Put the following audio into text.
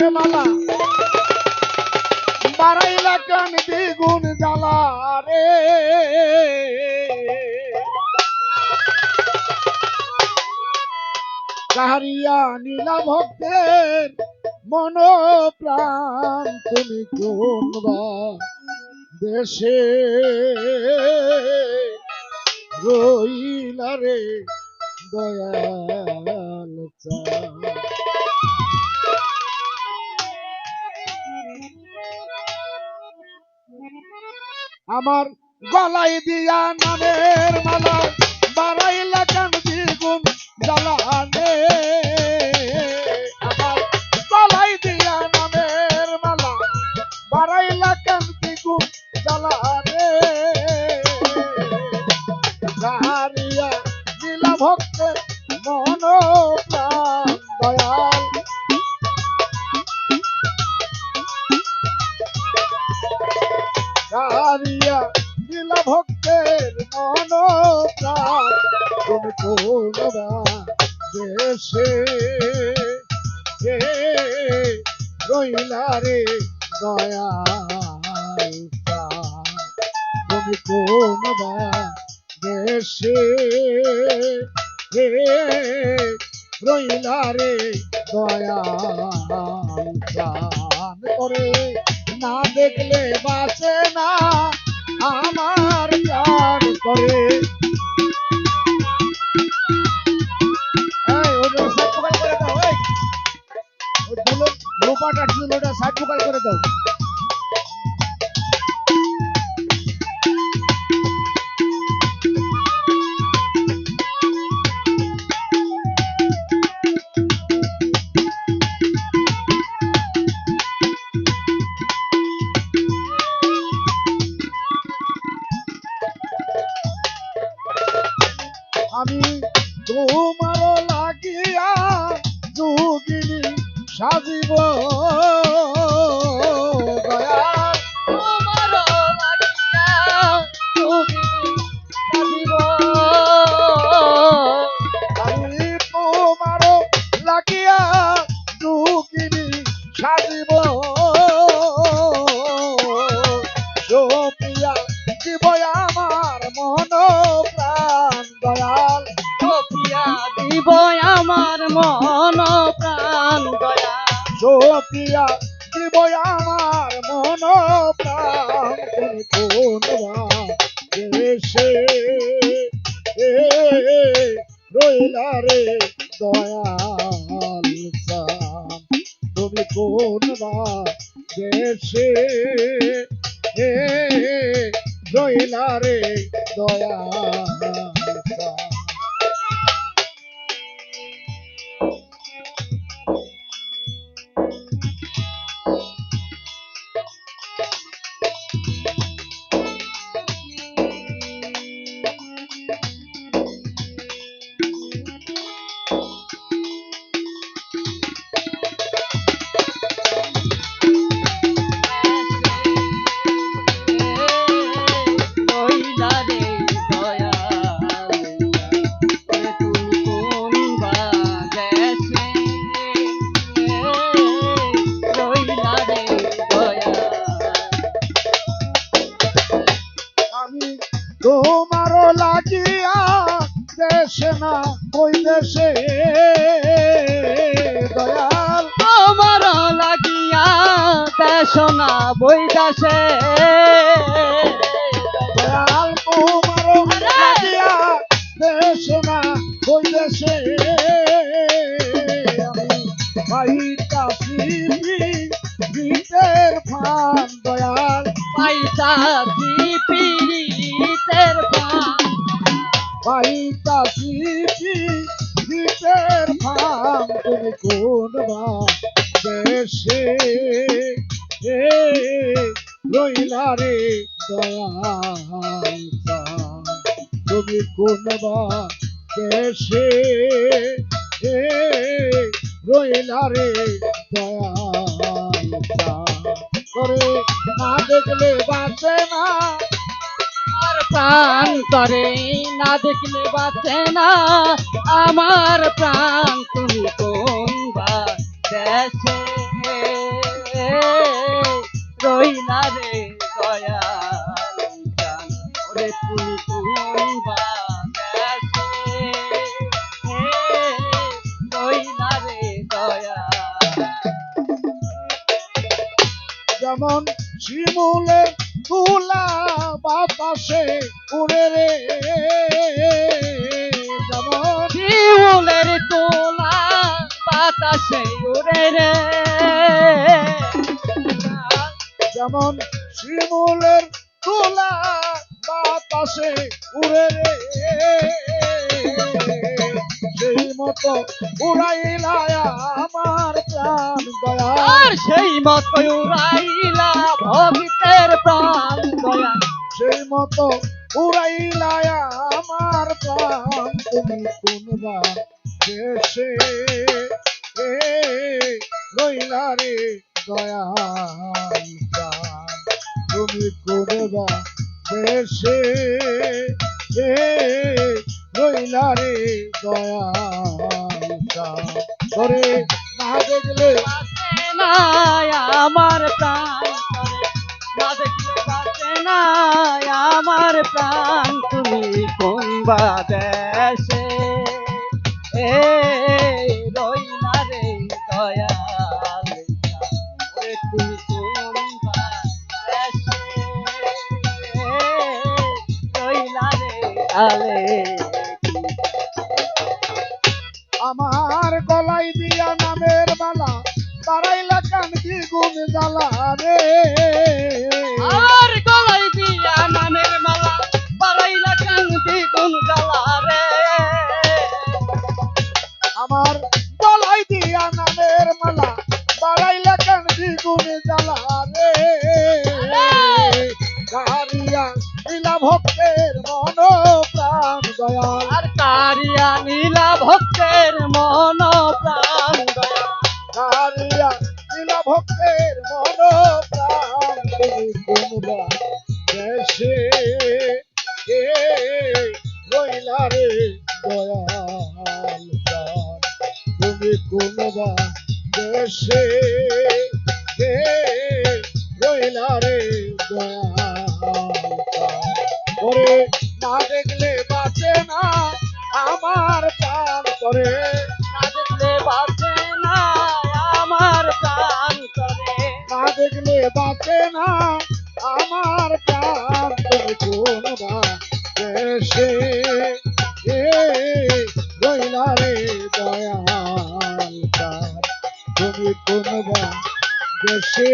নামের মালা বাড়াইলা জ্বালা রে কাহারিয়া নীলা ভক্তের মন প্রাণ তুমি কোন বা দেশে রইলা দয়াল। আমার গলায় দিয়া নামের মালা বাড়াইলা কান দ্বিগুণ জ্বালানে। ভক্তের মন দেশে। রইলা রে প্রাণ। তুমি কোনবা দেশে। হে রইলা রে প্রাণ? করে না দেখলে বাঁচে না আমার দুলো- লোপাটা ছিল, ওটা সাইড করে দাও। সোপিয়া দিব আমার মন প্রাণ দয়াল। সপিয়া দিব আমার মন প্রাণ দয়া সোপিয়া দিব আমার মন প্রাণ। কোনবা দেশে রইলা রে দয়াল। তুমি কোনবা দেশে এ রইলা রে দয়াল তোমার লাগিয়া দেশে না, ওই দেশে। দয়াল আমার লাগিয়া দেশনা বৈদাসে দয়াল, তোমার লাগিয়া দেশে না, ওই দেশে। আমি পাইতাছি গীতের ফান তুমি কোন বা দেশে রইলা রে। তুমি কোন বা দেশে রইলা রে দয়াল করে না দেখলে বাঁচে না আমার প্রান্তরে না দেখলে বাঁচে না। আমার প্রাণ তুমি কোনবা দেশে? রই না রে দয়া রে তুমি কোনবা যেমন শিমুলে তুলা বাতাসে উড়ে রে যেমন শিউলের তোলা বাতাসে উড়ে রে। যেমন শিমুলের তুলা বাতাসে উড়ে রে সেই মতো উড়াইলা আমার প্রাণ দয়া। সেই মতো উড়াইলা ভক্তের প্রাণ দয়া। সেই মতো উড়াইলা আমার প্রাণ। তুমি কোনবা দেশে? এ, রইলা রে দয়াল তুমি কোনবা দেশে? এ, রইলা রে দয়াল করে না দেখলে আমার প্রাণ। বাঁচে না আমার প্রাণ তুমি কোন বা দেশে? এ কোন আমার গলায় দিয়া নামের মালা, বাড়াইলা কান্দি গুণ জ্বালা রে? মন প্রাণ কারিয়া ইলা ভক্তের মন প্রাণ কোনবা দেশে এ রইলা রে দয়াল তুমি কোনবা দেশে এ রইলা রে দয়াল না দেখলে বাঁচে না আমার প্রাণ। করে বাঁচে না, আমার প্রাণ তুমি কোন বা দেশে এ রইলা রে দয়াল তুমি কোনরা দেশে